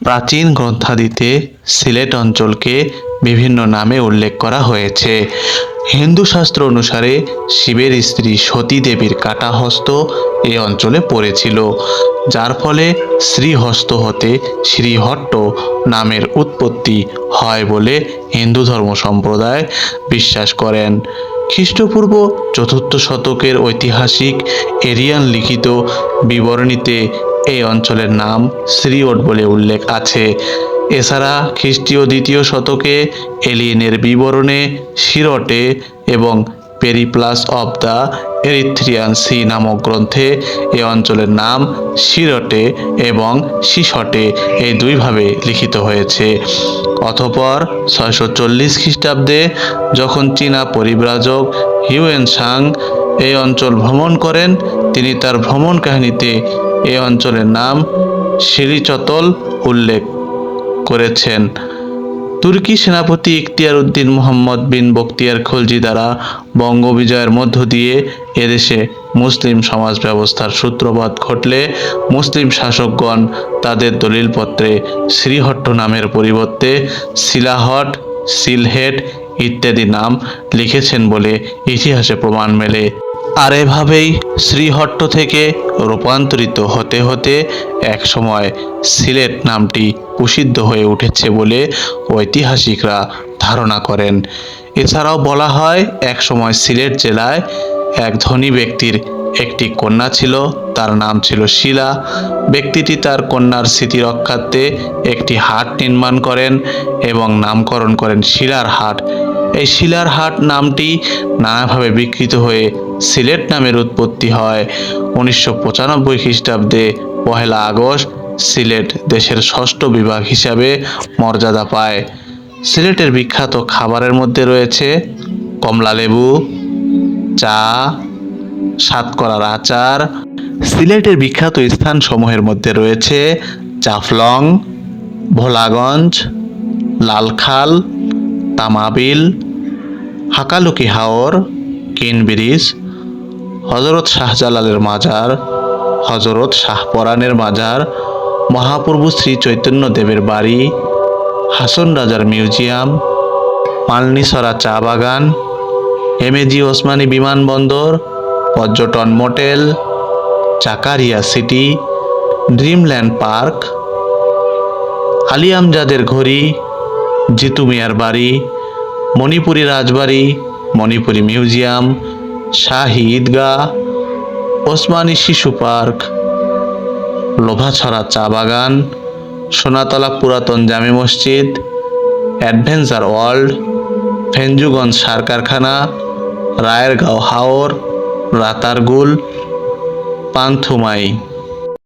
প্রাচীন গ্রন্থাদিতে সিলেট অঞ্চলকে বিভিন্ন নামে উল্লেখ করা হয়েছে। হিন্দু শাস্ত্র অনুসারে শিবের স্ত্রী সতী দেবীর কাটা হস্ত এই অঞ্চলে পড়েছিল, যার ফলে শ্রীহস্ত হতে শ্রীহট্ট নামের উৎপত্তি হয় বলে হিন্দু ধর্ম সম্প্রদায় বিশ্বাস করেন। খ্রিস্টপূর্ব চতুর্থ শতকের ঐতিহাসিক এরিয়ান লিখিত বিবরণীতে এই অঞ্চলের নাম শ্রীওট বলে উল্লেখ আছে। এছাড়া খ্রিস্টীয় দ্বিতীয় শতকে এলিয়েনের বিবরণে শিরটে এবং Periplus of the Erythraean Sea নামক গ্রন্থে এ অঞ্চলের নাম শিরটে এবং শিশটে এই দুইভাবে লিখিত হয়েছে। অতঃপর ছয়শো চল্লিশ খ্রিস্টাব্দে যখন চীনা পরিব্রাজক হিউয়েন সাং এই অঞ্চল ভ্রমণ করেন, তিনি তার ভ্রমণ কাহিনীতে এই অঞ্চলের নাম শিরিচতল উল্লেখ করেছেন। তুর্কি সেনাপতি ইখতিয়ার উদ্দিন মোহাম্মদ বিন বখতিয়ার খলজি দ্বারা বঙ্গ বিজয়ের মধ্য দিয়ে এদেশে মুসলিম সমাজ ব্যবস্থার সূত্রপাত ঘটলে মুসলিম শাসকগণ তাদের দলিলপত্রে শ্রীহট্ট নামের পরিবর্তে শিলাহট সিলহেট ইত্যাদি নাম লিখেছেন বলে ইতিহাসে প্রমাণ মেলে। আর এভাবেই শ্রীহট্ট থেকে রূপান্তরিত হতে হতে একসময় সিলেট নামটি প্রসিদ্ধ হয়ে উঠেছে বলে ঐতিহাসিকরা ধারণা করেন। এছাড়াও বলা হয় একসময় সিলেট জেলায় এক ধনী ব্যক্তির একটি কন্যা ছিল, তার নাম ছিল শিলা। ব্যক্তিটি তার কন্যার স্মৃতি রক্ষার্থে একটি হাট নির্মাণ করেন এবং নামকরণ করেন শিলার হাট। এই শিলার হাট নামটি নানাভাবে বিকৃত হয়ে সিলেট নামের উৎপত্তি হয়। উনিশশো পঁচানব্বই খ্রিস্টাব্দে পহেলা আগস্ট সিলেট দেশের ষষ্ঠ বিভাগ হিসাবে মর্যাদা পায়। সিলেটের বিখ্যাত খাবারের মধ্যে রয়েছে কমলালেবু চা সাতকরার আচার। সিলেটের বিখ্যাত স্থানসমূহের মধ্যে রয়েছে জাফলং, ভোলাগঞ্জ, লালখাল, তামাবিল হাকালুকি হাওর কেন ব্রিজ হজরত শাহজালালের মাজার হজরত শাহপরানের মাজার, মহাপ্রভু শ্রী চৈতন্য দেবের বাড়ি, হাসন রাজার মিউজিয়াম মালনিসরা চা বাগান, এমএজি ওসমানী বিমানবন্দর পর্যটন motel Chakaria city, Dreamland park আলিয়ামজাদের ঘড়ি, জিতু মিয়ার বাড়ি মণিপুরি রাজবাড়ি, মণিপুরী মিউজিয়াম, শাহী ঈদগাহ, ওসমানী শিশু পার্ক, লোভাছড়া চা বাগান, সোনাতলা পুরাতন জামে মসজিদ, অ্যাডভেঞ্চার ওয়ার্ল্ড, ফেঞ্জুগঞ্জ সার কারখানা, রায়েরগাঁও হাওর, রাতারগুল, পান্থুমাই।